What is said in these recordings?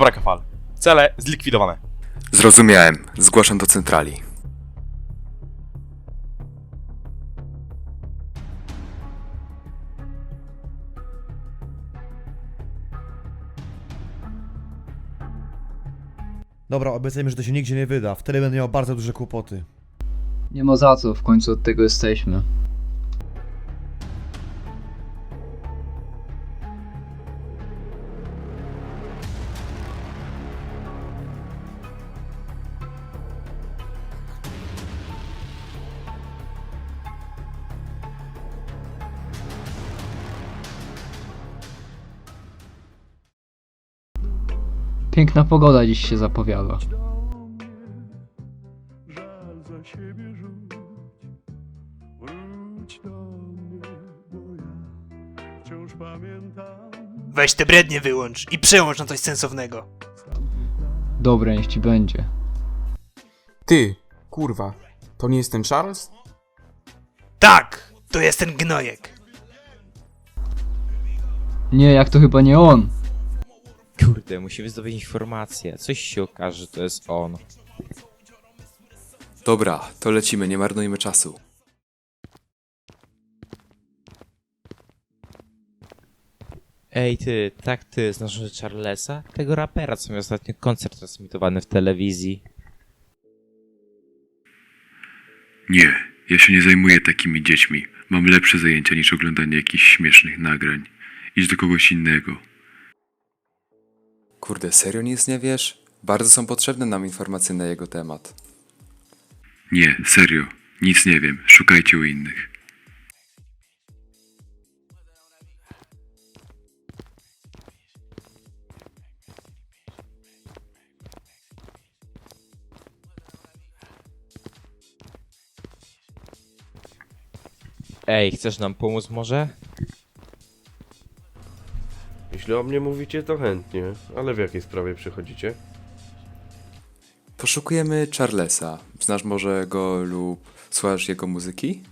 Dobra, kafal. Cele zlikwidowane. Zrozumiałem. Zgłaszam do centrali. Dobra, obiecajmy, że to się nigdzie nie wyda. Wtedy będę miał bardzo duże kłopoty. Nie ma za co, w końcu od tego jesteśmy. Piękna pogoda dziś się zapowiada. żal za siebie rzuć. Wróć do mnie, bo ja wciąż pamiętam. Weź te brednie wyłącz i przełącz na coś sensownego. Dobre, niech ci będzie. Ty, kurwa, to nie jest ten Charles? Tak, to jest ten gnojek. Nie, jak to chyba nie on. Kurde, musimy zdobyć informację. Coś się okaże, że to jest on. Dobra, to lecimy, nie marnujmy czasu. Ej ty, tak ty, znasz może Charlesa? Tego rapera, co miał ostatnio koncert transmitowany w telewizji. Nie, ja się nie zajmuję takimi dziećmi. Mam lepsze zajęcia niż oglądanie jakichś śmiesznych nagrań. Idź do kogoś innego. Kurde, serio nic nie wiesz? Bardzo są potrzebne nam informacje na jego temat. Nie, serio, nic nie wiem. Szukajcie u innych. Ej, chcesz nam pomóc może? Jeśli o mnie mówicie, to chętnie, ale w jakiej sprawie przychodzicie? Poszukujemy Charlesa. Znasz może go lub słuchasz jego muzyki?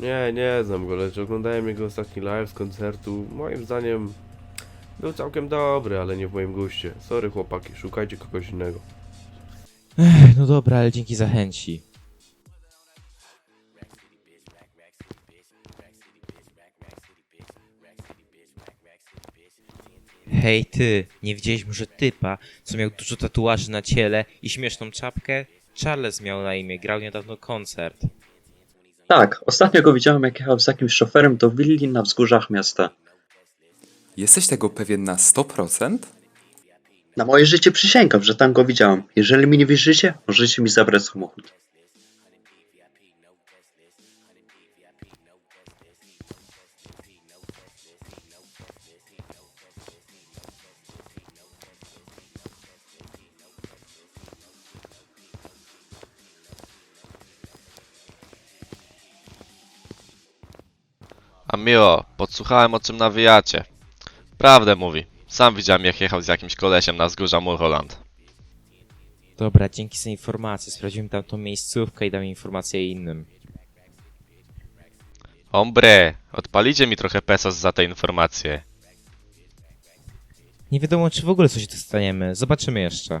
Nie, nie znam go, lecz oglądałem jego ostatni live z koncertu. Moim zdaniem był całkiem dobry, ale nie w moim guście. Sorry chłopaki, szukajcie kogoś innego. Ech, no dobra, ale dzięki za chęci. Hej ty, nie widziałeś może typa, co miał dużo tatuaży na ciele i śmieszną czapkę? Charles miał na imię, grał niedawno koncert. Tak, ostatnio go widziałem jak jechał z jakimś szoferem do willi na wzgórzach miasta. Jesteś tego pewien na 100%? Na moje życie przysięgam, że tam go widziałem. Jeżeli mi nie wierzycie, możecie mi zabrać samochód. Miło, podsłuchałem o czym nawijacie. Prawdę mówi. Sam widziałem jak jechał z jakimś kolesiem na wzgórza Mulholland. Dobra, dzięki za informację. Sprawdziłem tam tą miejscówkę i dam informację innym. Hombre, odpalicie mi trochę pesos za te informacje. Nie wiadomo, czy w ogóle coś dostaniemy. Zobaczymy jeszcze.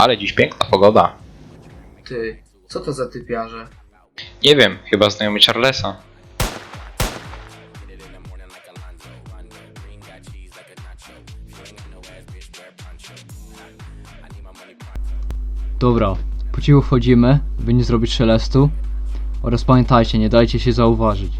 Ale dziś piękna pogoda. Ty, co to za typiarze? Nie wiem, chyba znajomy Charlesa. Dobra, po cichu wchodzimy, by nie zrobić szelestu. Oraz pamiętajcie, nie dajcie się zauważyć.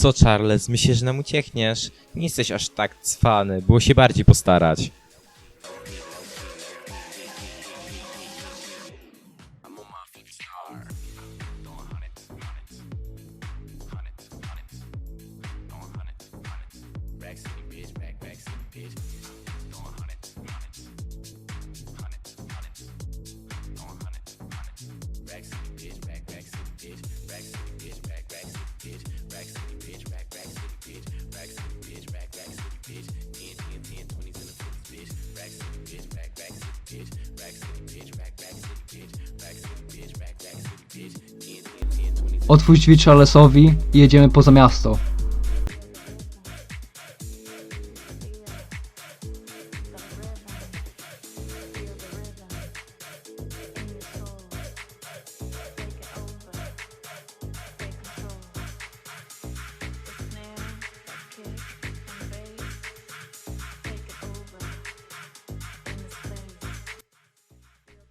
Co, Charles, myślisz, że nam uciekniesz? Nie jesteś aż tak cwany, było się bardziej postarać. Otwórz drzwi Charlesowi i jedziemy poza miasto.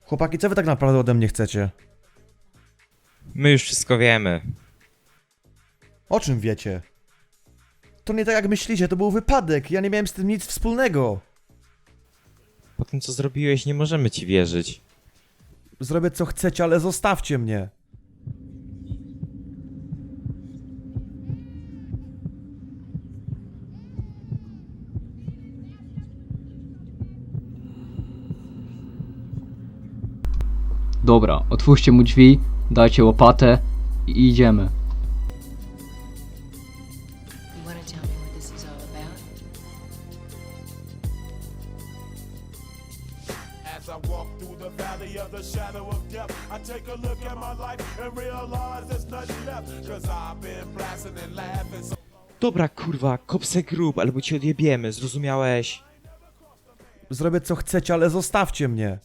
Chłopaki, co wy tak naprawdę ode mnie chcecie? My już wszystko wiemy. O czym wiecie? To nie tak jak myślicie, to był wypadek, ja nie miałem z tym nic wspólnego. Po tym, co zrobiłeś, nie możemy ci wierzyć. Zrobię co chcecie, ale zostawcie mnie. Dobra, otwórzcie mu drzwi, dajcie łopatę i idziemy. You want to tell me what this is all about? As I walk through the valley of the shadow of death, I take a look at my life and realize there's nothing left. Cause I've been blasting and laughing so Dobra, kurwa, kopsę grób, albo ci odjebiemy, zrozumiałeś? Zrobię co chcecie, ale zostawcie mnie.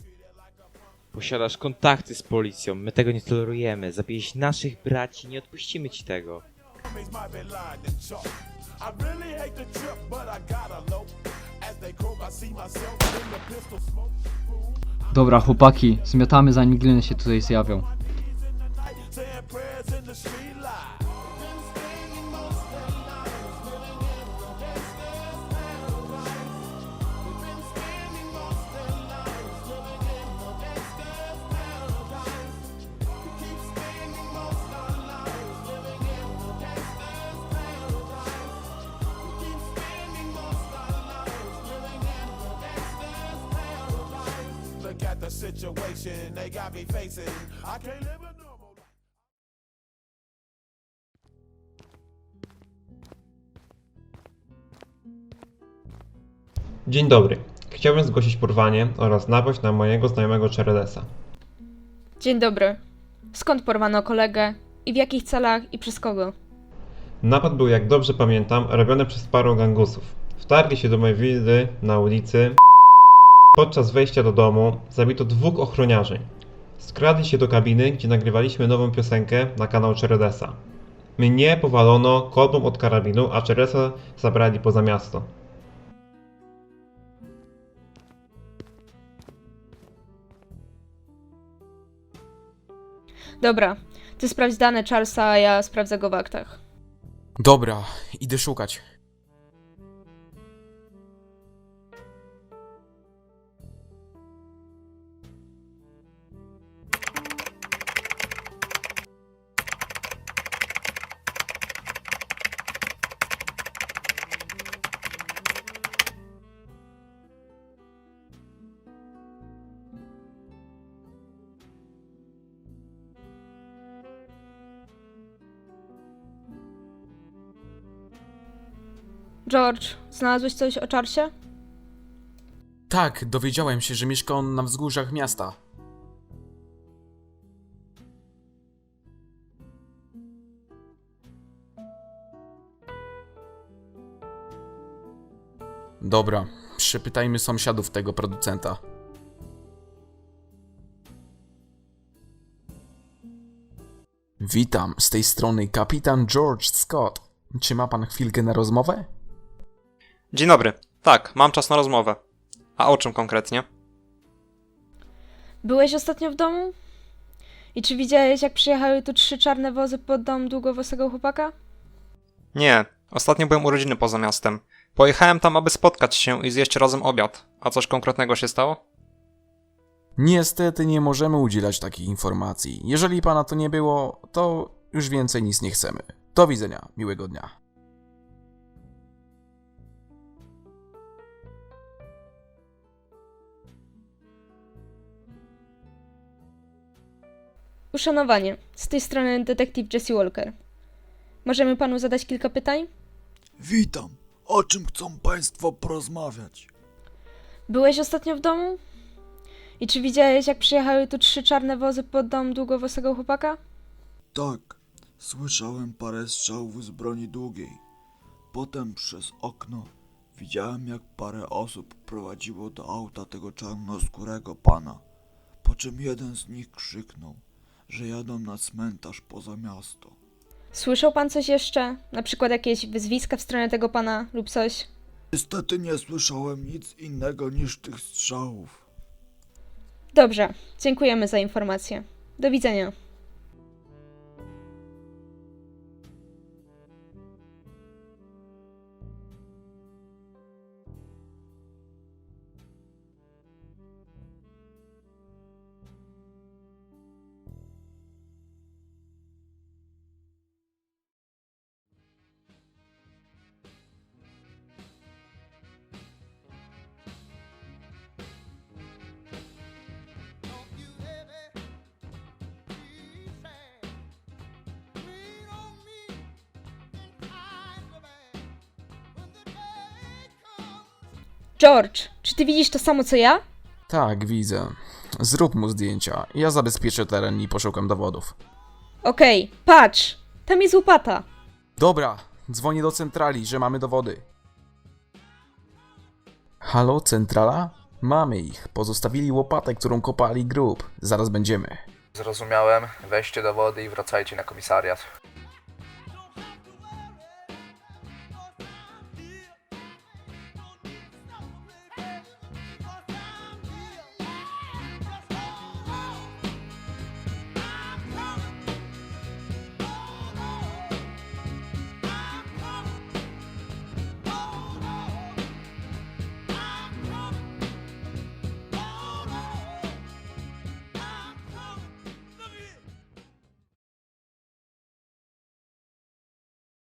Posiadasz kontakty z policją, my tego nie tolerujemy. Zabiłeś naszych braci, nie odpuścimy ci tego. Dobra, chłopaki, zmiatamy zanim gliny się tutaj zjawią. Situation they got me facing. I can't live a normal life. Dzień dobry. Chciałbym zgłosić porwanie oraz napaść na mojego znajomego Charlesa. Dzień dobry. Skąd porwano kolegę? I w jakich celach i przez kogo? Napad był, jak dobrze pamiętam, robiony przez paru gangusów. Wtarli się do mojej wildy na ulicy. Podczas wejścia do domu zabito dwóch ochroniarzy. Skradli się do kabiny, gdzie nagrywaliśmy nową piosenkę na kanał Cheredesa. Mnie powalono kolbą od karabinu, a Cheredesa zabrali poza miasto. Dobra. Ty sprawdź dane Charlesa, a ja sprawdzę go w aktach. Dobra, idę szukać. George, znalazłeś coś o Charlesie? Tak, dowiedziałem się, że mieszka on na wzgórzach miasta. Dobra, przepytajmy sąsiadów tego producenta. Witam, z tej strony kapitan George Scott. Czy ma pan chwilkę na rozmowę? Dzień dobry. Tak, mam czas na rozmowę. A o czym konkretnie? Byłeś ostatnio w domu? I czy widziałeś, jak przyjechały tu trzy czarne wozy pod dom długowłosego chłopaka? Nie, ostatnio byłem u rodziny poza miastem. Pojechałem tam, aby spotkać się i zjeść razem obiad. A coś konkretnego się stało? Niestety nie możemy udzielać takich informacji. Jeżeli pana to nie było, to już więcej nic nie chcemy. Do widzenia, miłego dnia. Uszanowanie. Z tej strony detektyw Jesse Walker. Możemy panu zadać kilka pytań? Witam. O czym chcą Państwo porozmawiać? Byłeś ostatnio w domu? I czy widziałeś, jak przyjechały tu trzy czarne wozy pod dom długowłosego chłopaka? Tak, słyszałem parę strzałów z broni długiej. Potem przez okno widziałem, jak parę osób prowadziło do auta tego czarnoskórego pana. Po czym jeden z nich krzyknął, że jadą na cmentarz poza miasto. Słyszał pan coś jeszcze? Na przykład jakieś wyzwiska w stronę tego pana lub coś? Niestety nie słyszałem nic innego niż tych strzałów. Dobrze, dziękujemy za informację. Do widzenia. George, czy ty widzisz to samo co ja? Tak, widzę. Zrób mu zdjęcia. Ja zabezpieczę teren i poszukam dowodów. Okej, patrz! Tam jest łopata. Dobra, dzwonię do centrali, że mamy dowody. Halo, centrala? Mamy ich. Pozostawili łopatę, którą kopali grób. Zaraz będziemy. Zrozumiałem. Weźcie dowody i wracajcie na komisariat.